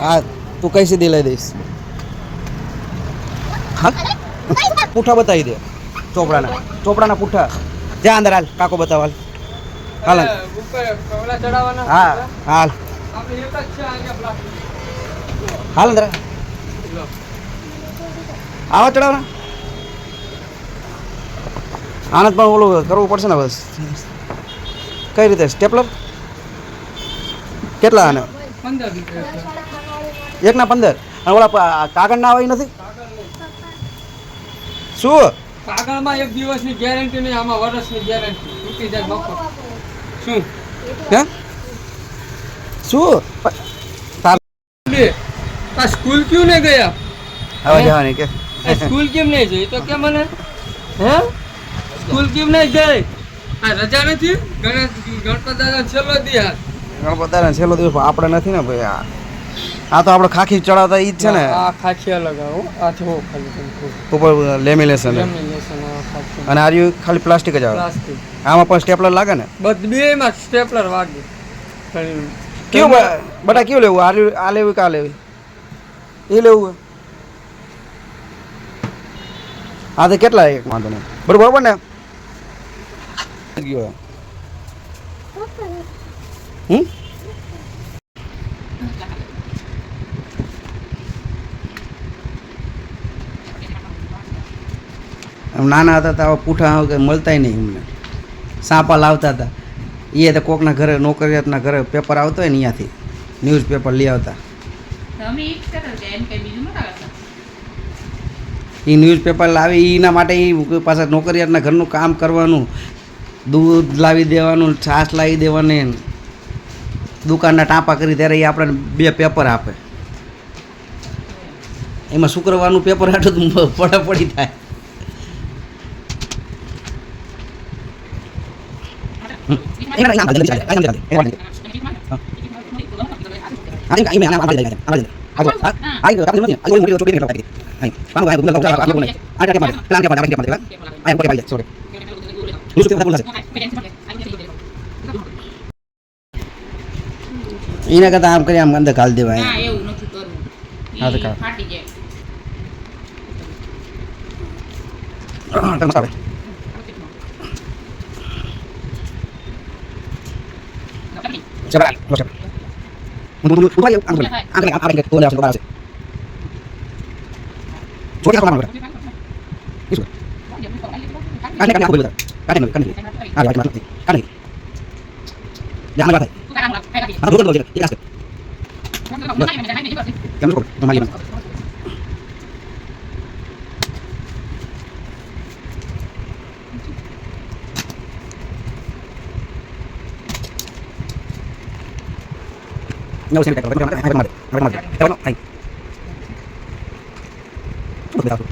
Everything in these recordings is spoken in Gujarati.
હા? તું કઈ સીધી લઈ દઈશ. બતાવી દે. ચોપડાના. ચોપડાના પૂઠા. જ્યાં અંદર હાલ. કાકો બતાવ હાલ હાલ. હા, હાલ. હાલ અંદર. આવા ચડાવના. આનંદ પણ ઓલું કરવું પડશે ને બસ? કઈ રીતે? સ્ટેપલર? કેટલા આને? એકના પંદર. અને ઓલા કાગળ ના આવી નથી? શું? કાગળમાં એક દિવસની ગેરંટી નહીં આમાં વર્ષની ગેરંટી તૂટી જાય બપોર. શું? હે? શું? આ સ્કૂલ ક્યું ને ગયા? હવે જવાની કે. આ સ્કૂલ કેમ નહીં જઈ? તો કે મને? હે? સ્કૂલ કેમ નહીં જઈ આ રજા નથી? ગણેશ ગણપત દાદા છેલ્લો દિવસ. ગણપત છેલ્લો દિવસ આપણે નથી ને ભાઈ આ. આ તો આપણે ખાખી ચડાવતા ઈ જ છે ને. આ ખાખી અલગ આવો આ છો ખાલી ઉપર લેમિનેશન. લેમિનેશન અને આર યુ ખાલી પ્લાસ્ટિક જ આવે. પ્લાસ્ટિક. આમાં પણ સ્ટેપલર લાગે ને? બધ બેમાં સ્ટેપલર વાગે. કેવું બટા કેવું લેવું? આર આ લેવું કા આ લેવી? એ લેવું આ તો કેટલા એક વાંધો નહીં. બરોબર બરોબર ને? ગયો. હમ? નાના હતા તો આવા પૂઠા કે કંઈ મળતાય નહીં અમને. સાપા લાવતા હતા. એ તો કોકના ઘરે નોકરિયાતના ઘરે પેપર આવતો હોય ને અહીંયાથી ન્યૂઝ પેપર લઈ આવતા. એ ન્યૂઝ પેપર લાવી એના માટે એ પાછા નોકરિયાતના ઘરનું કામ કરવાનું દૂધ લાવી દેવાનું છાશ લાવી દેવાની દુકાનના ટાંપા કરી ત્યારે એ આપણને બે પેપર આપે. એમાં શુક્રવારનું પેપર આટલું પડા પડી થાય. એના કરતા આમ કરી આમ અંદર ઘાલ દેવાય ના એવું નથી કરવું હા, તો કાઢ. ફાટી જાય મસ્ત આવે Coba, lo coba. Untuk dulu, untuk aja, angkat, angkat, angkat, angkat, boleh langsung ke bawah sih. Coba kita kemana, Itu, kan kan aku dulu, Kaate ಕಣ್ಣು ಹಾಗೆ ಆಯ್ತು ಮಾತು ಕಾಟೆ ಯಾರು ಬರ್ತಾರೆ ಅದು ಹೋಗೋದು ಹೋಗಿಲ್ಲ ಈಗ ಅಷ್ಟೇ ಕೆಮ್ಮು ಕೊಡು ನಮ್ಮಲ್ಲಿ ಬಂದು ನಾವು ಸೇರಿ ಮಾಡಿ ಮಾಡಿ ಮಾಡಿ ಥ್ಯಾಂಕ್ ಯು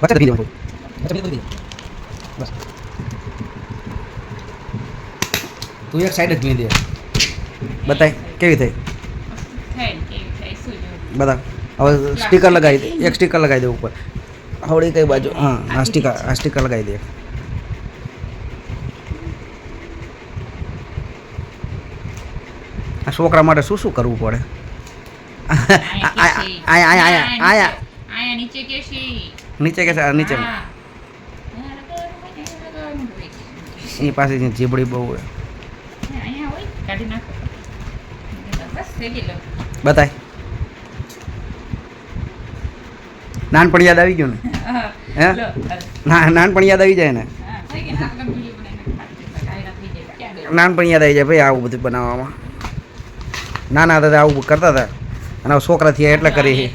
kita. દબી video aku. દબી video. બસ તું એક સાઈડ જ જોઈ દે બતાય કેવી થઈ? બતા હવે સ્ટીકર લગાવી દે એક સ્ટીકર લગાવી દે ઉપર. હવડી કઈ બાજુ હા આ સ્ટીકર આ સ્ટીકર લગાવી દે. આ છોકરા માટે શું શું કરવું પડે? આયા આયા આયા આયા નીચે કે છે નીચે કે નીચે? એ એની પાસે જીબડી બહુ બતાય. નાનપણ યાદ આવી ગયું ને? હે? ના નાનપણ યાદ આવી જાય ને? નાનપણ યાદ આવી જાય ભાઈ આવું બધું બનાવવામાં. નાના હતા ત્યારે આવું કરતા હતા. અને છોકરા થયા એટલે કરી.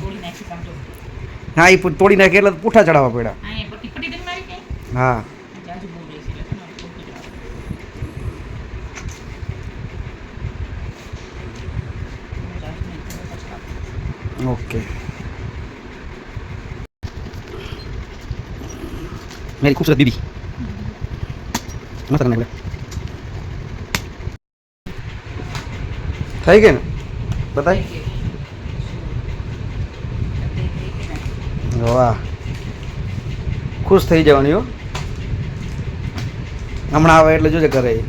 હા એ તોડી નાખે એટલે પૂઠા ચડાવવા પડ્યા. હા ઓકે. મેરી કરી મારી મસ્ત બહુ રહેશે એટલે તમારે ખોટું વાહ. ખુશ થઈ જવાની હો. હમણાં આવે એટલે જોજે એ.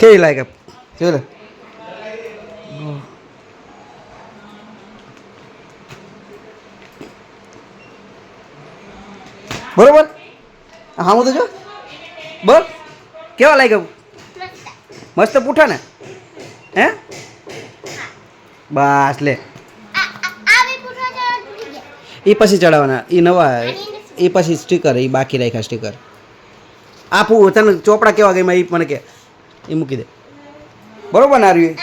કેવી લાગે? જોઈ લે. બરોબર? હા, હું તો જો. બોલ. કેવા લાગ્યા? મસ્ત પૂઠા ને? હે? બસ લે. એ પછી ચડાવવાના. એ નવા એ પછી સ્ટીકર એ બાકી રાખ્યા સ્ટીકર આપું તને ચોપડા કેવા ગઈ એ મને કે. એ મૂકી દે. બરોબર ને આર્યું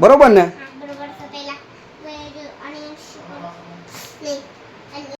બરોબર ને?